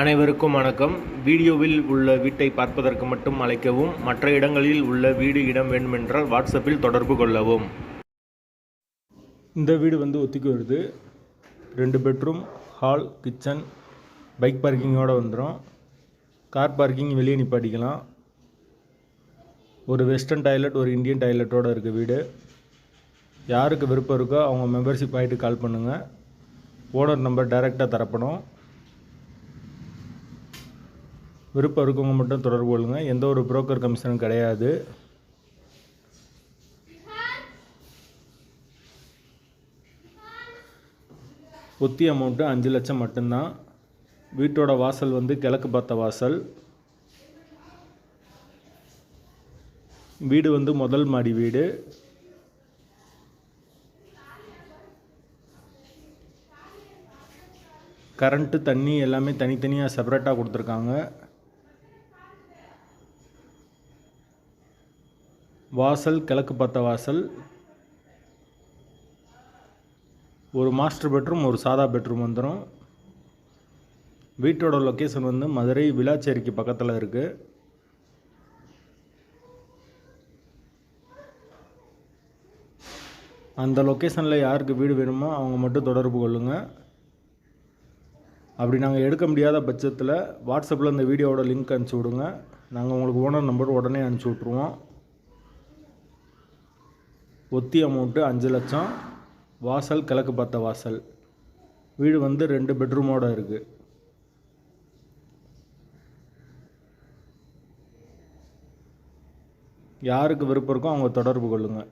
அனைவருக்கும் வணக்கம். வீடியோவில் உள்ள வீட்டை பார்ப்பதற்கு மட்டும் அழைக்கவும் மற்ற இடங்களில் உள்ள வீடு இடம் வேண்டுமென்றால் வாட்ஸ்அப்பில் தொடர்பு கொள்ளவும். இந்த வீடு வந்து ஒத்திக்கு வருது. ரெண்டு பெட்ரூம் ஹால் கிச்சன் பைக் பார்க்கிங்கோடு வந்துடும் கார் பார்க்கிங் வெளியே நிப்பாட்டிக்கலாம். ஒரு வெஸ்டர்ன் டாய்லெட் ஒரு இந்தியன் டாய்லெட்டோடு இருக்குது வீடு. யாருக்கு விருப்பம் இருக்கோ அவங்க மெம்பர்ஷிப் ஆகிட்டு கால் பண்ணுங்கள் ஓனர் நம்பர் டைரெக்டாக தரப்படும். விருப்பம் இருக்கவங்க மட்டும் தொடர்பு கொள்ளுங்கள் எந்த ஒரு புரோக்கர் கமிஷனும் கிடையாது. ஒத்தி அமௌண்ட்டு அஞ்சு லட்சம் மட்டும்தான். வீட்டோட வாசல் வந்து கிழக்கு பார்த்த வாசல். வீடு வந்து முதல் மாடி வீடு. கரண்ட்டு தண்ணி எல்லாமே தனித்தனியாக செப்பரேட்டாக கொடுத்துருக்காங்க. வாசல் கிழக்கு பார்த்த வாசல். ஒரு மாஸ்டர் பெட்ரூம் ஒரு சாதா பெட்ரூம் வந்துடும் வீட்டோட லொக்கேஷன் வந்து மதுரை விளாச்சேரிக்கு பக்கத்தில் இருக்குது அந்த லொக்கேஷனில் யாருக்கு வீடு வேணுமோ அவங்க மட்டும் தொடர்பு கொள்ளுங்கள் அப்படி நாங்கள் எடுக்க முடியாத பட்சத்தில் வாட்ஸ்அப்பில் இந்த வீடியோவோட லிங்க் அனுப்பிச்சி விடுங்க. நாங்கள் உங்களுக்கு ஓனர் நம்பர் உடனே அனுப்பிச்சி விட்ருவோம் ஒத்தி அமௌண்ட்டு அஞ்சு லட்சம். வாசல் கிழக்கு பார்த்த வாசல். வீடு வந்து ரெண்டு பெட்ரூமோடு இருக்குது யாருக்கு விருப்பம் இருக்கோ அவங்க தொடர்பு கொள்ளுங்கள்